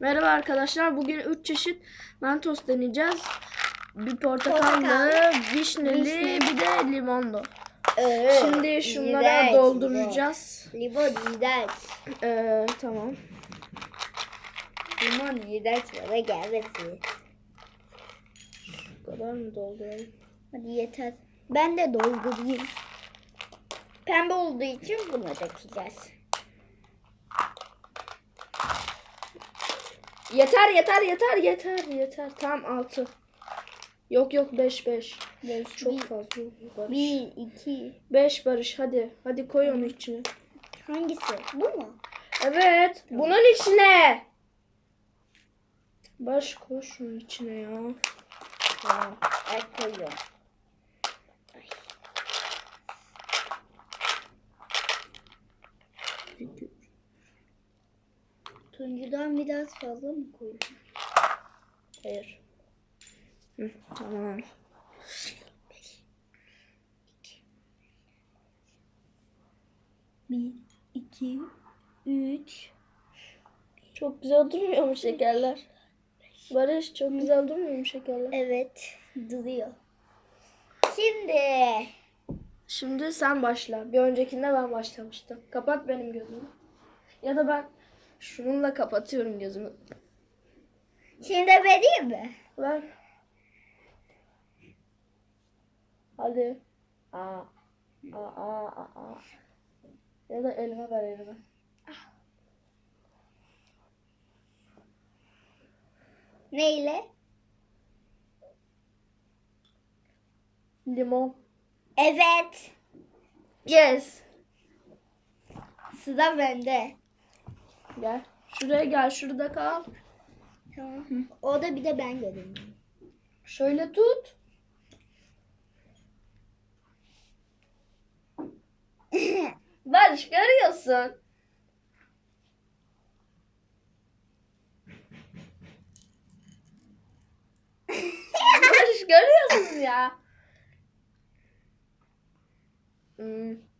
Merhaba arkadaşlar. Bugün 3 çeşit mentos deneyeceğiz. Bir portakallı, Portakallı, vişneli, vişneli. bir de limonlu. Evet. Şimdi şunlara iğrenç, dolduracağız. Limon iğrenç. Ee, tamam. Limon iğrenç bana gelmesin. Bu kadar mı dolduralım? Hadi yeter. Ben de doldurayım. Pembe olduğu için buna dökeceğiz. Yeter yeter yeter yeter yeter. Tamam 6. Yok yok 5 5. Beş, Çok bir, fazla. Barış. bir, iki. 5 Barış hadi. Hadi koy onu içine. Hangisi? Bu mu? Evet. Bunun içine. Barış koy şunun içine ya. Tamam. Evet koyuyorum. Turuncudan biraz fazla mı koyayım? Hayır. Hı, tamam. Bir, iki, üç. Çok güzel durmuyor mu şekerler? Barış çok güzel durmuyor mu şekerler? Evet, duruyor. Şimdi Şimdi sen başla. Bir öncekinde ben başlamıştım. Kapat benim gözümü. Ya da ben şununla kapatıyorum gözümü. Şimdi vereyim mi? Ver. Hadi. Aa. Aa, aa, aa, aa. Ya da elime ver elime. Neyle? Limon. Evet. Yes. Sıra bende. Gel. Şuraya gel. Şurada kal. Tamam. Orada bir de ben göreyim. Şöyle tut. Barış görüyorsun. Barış görüyorsun ya. Hmm.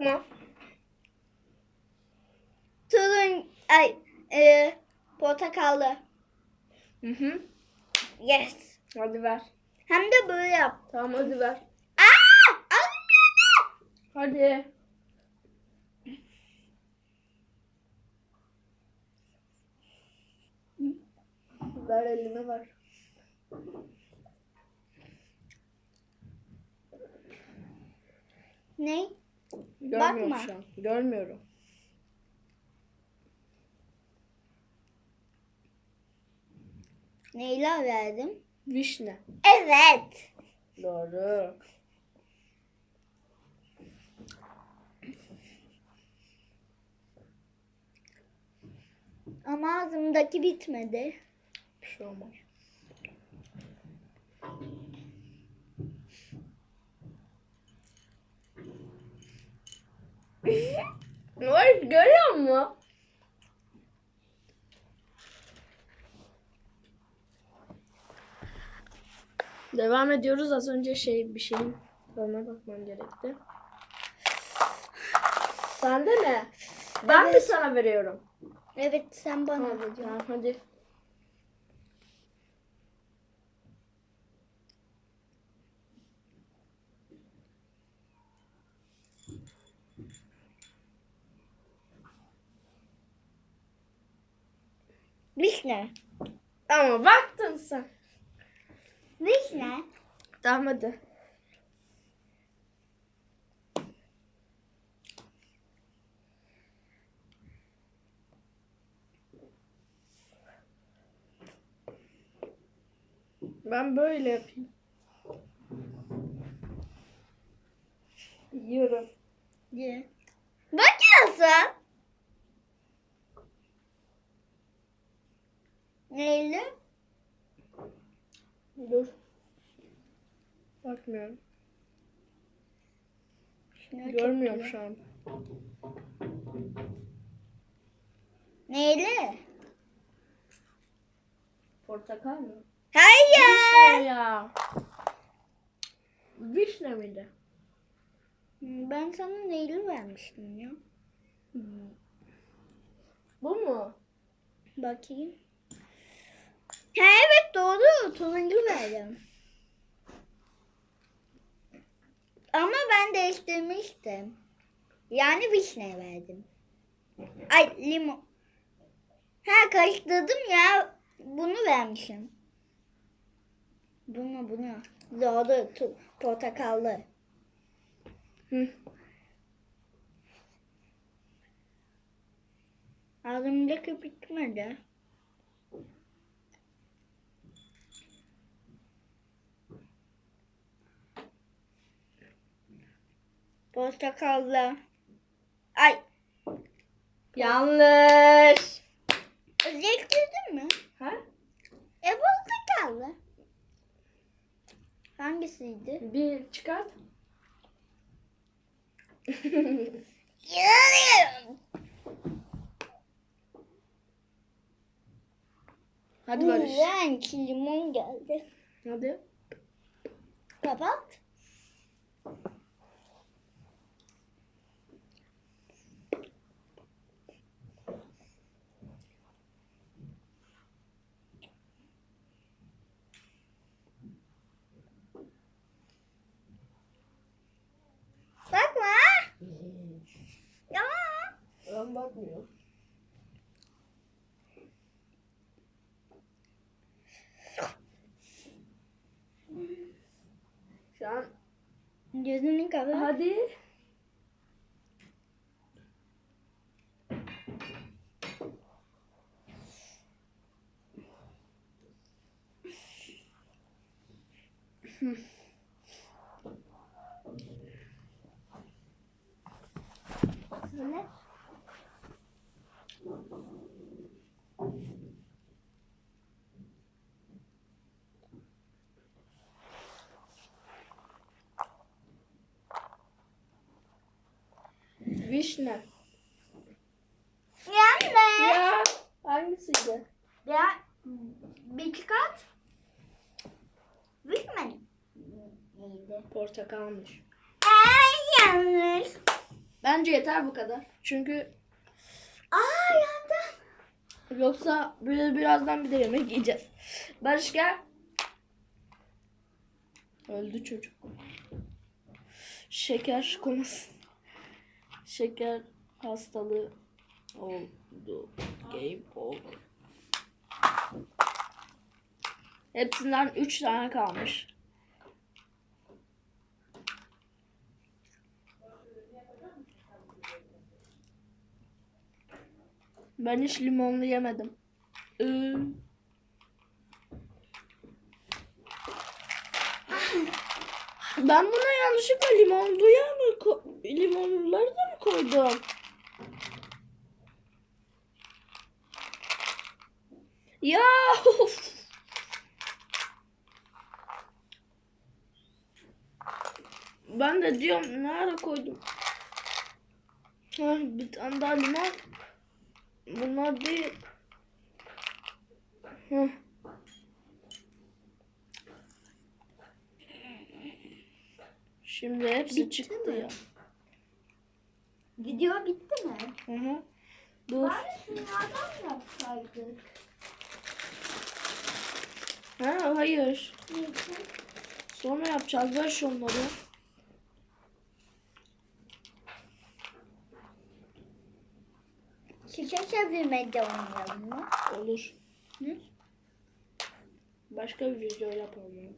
Bakma. Turun ay e, portakallı. Hı hı. Yes. Hadi ver. Hem de böyle yap. Tamam hadi ver. Aa! Almıyordu. Hadi. Ver elime ver. Ne? Görmüyorum Bakma. şu an. Görmüyorum. Neyle verdim? Vişne. Evet. Doğru. Ama ağzımdaki bitmedi. Bir şey olmaz. Var görüyor musun? Devam ediyoruz. Az önce şey bir şeyin tadına bakmam gerekti. Sende ne? Ben mi Evet. sana veriyorum? Evet sen bana tamam, hadi. Vişne. Ama baktın sen. Vişne. Tamam hadi. Ben böyle yapayım. Yiyorum. Ye. Bakıyorsun. Neyle? Dur. Bakmıyorum. Şuna Görmüyorum şu an. Neyle? Portakal mı? Hayır. Vişne ya. Vişne miydi? Ben sana neyli vermiştim ya? Bu mu? Bakayım. Ha evet doğru. Turuncu verdim. Ama ben değiştirmiştim. Yani vişne verdim. Ay limon. Ha karıştırdım ya. Bunu vermişim. Bunu bunu. Doğru. Portakallı. Hı. Ağzımdaki bitmedi. Portakallı. Ay. Yanlış. Değiştirdin mi? Ha? E portakallı. Hangisiydi? Bir çıkart. Hadi Barış. İğrenç limon geldi. Hadi. Kapat. Bakma. Ya. Bakmıyorum. Şu an Gözünü kapat. hadi. Söyle. Vişne. Yanne. Ya hangisiydi? Ya bir çıkart. Bitmedi. Neydi? Portakalmış. Ay yanlış. Bence yeter bu kadar. Çünkü Aa yandım. yoksa bir, birazdan bir de yemek yiyeceğiz. Barış gel. Öldü çocuk. Şeker koması. Şeker hastalığı oldu. Game over. Hepsinden 3 tane kalmış. Ben hiç limonlu yemedim. Ee, ben buna yanlışlıkla limonluya mı limonluları da koydum? Ya of. Ben de diyorum nerede koydum? Ha, bir tane daha limon. Bunlar değil. Şimdi hepsi Bitti çıktı mi? ya. Video bitti mi? Hı hı. Dur. Bari şunlardan yapsaydık. Ha, hayır. Neyse. Sonra yapacağız. Ver şunları. Şişe çevirmede oynayalım mı? Olur. Ne? Başka bir video yapalım.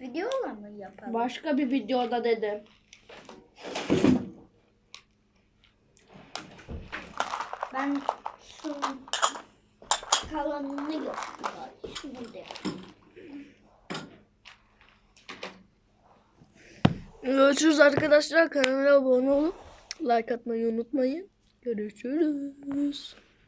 Videola mı yapalım? Başka bir videoda dedim. Ben şu kalanını yok. Şunu da. Görüşürüz arkadaşlar. Kanala abone olup like atmayı unutmayın. Görüşürüz.